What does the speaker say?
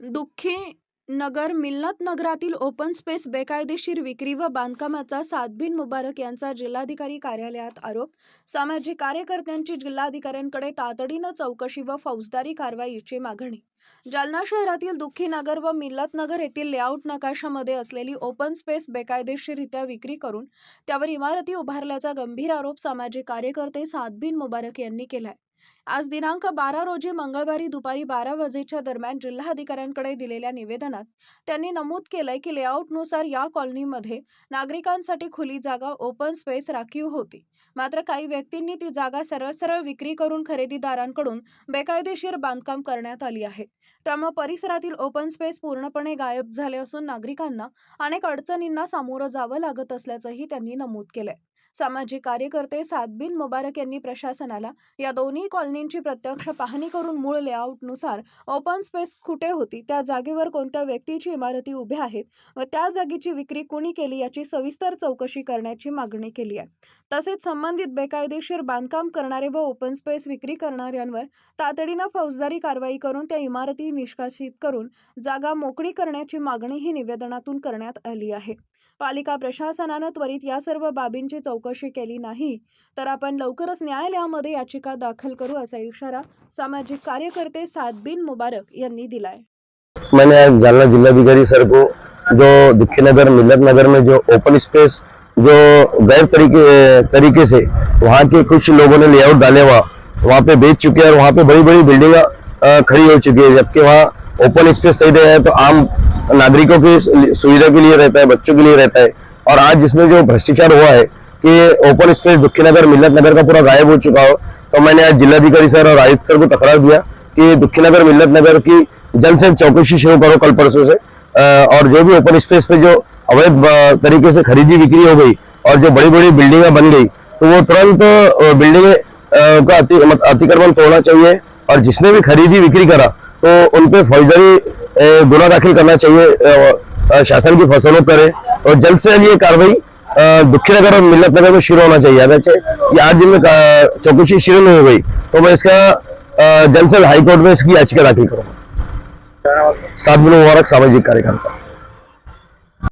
दुःखी नगर मिल्लत नगरातील open space बेकायदेशीर विक्री व बांधकामाचा सातबिन मुबारक यांचा जिल्हाधिकारी कार्यालयात आरोप. सामाजिक कार्यकर्त्यांची जिल्हाधिकाऱ्यांकडे तातडीनं चौकशी व फौजदारी कारवाईची मागणी. जालना शहरातील दुःखी नगर व मिल्लत नगर येथील लेआउट नकाशामध्ये असलेली ओपन स्पेस बेकायदेशीररित्या विक्री करून त्यावर इमारती उभारल्याचा गंभीर आरोप सामाजिक कार्यकर्ते सातबिन मुबारक यांनी केलाय. आज दिनांक बारा रोजी मंगळवारी दुपारी बारा वाजेच्या दरम्यान जिल्हाधिकाऱ्यांकडे दिलेल्या निवेदनात त्यांनी नमूद केलंय की लेआउटनुसार या कॉलनीमध्ये नागरिकांसाठी खुली जागा ओपन स्पेस राखीव होती. मात्र काही व्यक्तींनी ती जागा सरळ सरळ विक्री करून खरेदीदारांकडून बेकायदेशीर बांधकाम करण्यात आली आहे. त्यामुळे परिसरातील ओपन स्पेस पूर्णपणे गायब झाले असून नागरिकांना अनेक अडचणींना सामोरं जावं लागत असल्याचंही त्यांनी नमूद केलंय. सामाजिक कार्यकर्ते सादबिन मुबारक यांनी प्रशासनाला या दोन्ही कॉलनी कॉलनींची प्रत्यक्ष पाहणी करून मूळ लेआउटनुसार ओपन स्पेस कुठे होती त्या जागेवर कोणत्या व्यक्तीची इमारती उभ्या आहेत व त्या जागेची विक्री कुणी केली याची सविस्तर चौकशी करण्याची मागणी केली आहे. तसेच संबंधित बेकायदेशीर बांधकाम करणारे व ओपन स्पेस विक्री करणाऱ्यांवर तातडीनं फौजदारी कारवाई करून त्या इमारती निष्कासित करून जागा मोकळी करण्याची मागणीही निवेदनातून करण्यात आली आहे. पालिका प्रशासनानं त्वरित या सर्व बाबींची चौकशी केली नाही तर आपण लवकरच न्यायालयामध्ये याचिका दाखल करू असा इशारा सामाजिक कार्यकर्ते सादबिन मुबारक यांनी दिलाय. मैंने आज जालना जिलाधिकारी सर को जो दुखी नगर, मिल्लत नगर में जो ओपन स्पेस जो गैर तरीके तरीके से वहाँ के कुछ लोगों ने लेआउट डाले हुआ, वहाँ पे बेच चुके हैं और वहाँ पे बड़ी बड़ी बिल्डिंग खड़ी हो चुकी है। जबकि वहाँ ओपन स्पेस सही रहे तो आम नागरिकों की सुविधा के लिए रहता है, बच्चों के लिए रहता है। और आज जिसमें जो भ्रष्टाचार हुआ है कि ओपन स्पेस दुखी नगर, मिल्लत नगर का पूरा गायब हो चुका हो तो मैंने आज जिलाधिकारी सर और आयुक्त सर को तकरार दिया कि दुखी नगर मिल्लत नगर की जल्द से चौकसी शुरू करो कल परसों से। और जो भी ओपन स्पेस पे जो अवैध तरीके से खरीदी, बिक्री हो गई और जो बड़ी बड़ी बिल्डिंगें बन गई तो वो तुरंत बिल्डिंग का अतिक्रमण तोड़ना चाहिए और जिसने भी खरीदी, बिक्री करा तो उन पे फौजदारी गुना दाखिल करना चाहिए शासन की फ़सलों करे और जल्द से जल्द ये कार्रवाई दुखी नगर और मिल्लत नगर में शुरू होना चाहिए। अगर ये आठ दिन में चौकसी शुरू नहीं हो गई तो मैं इसका जल्द से हाईकोर्ट में इसकी याचिका दाखिल करूँगा। सात मुबारक सामाजिक कार्यकर्ता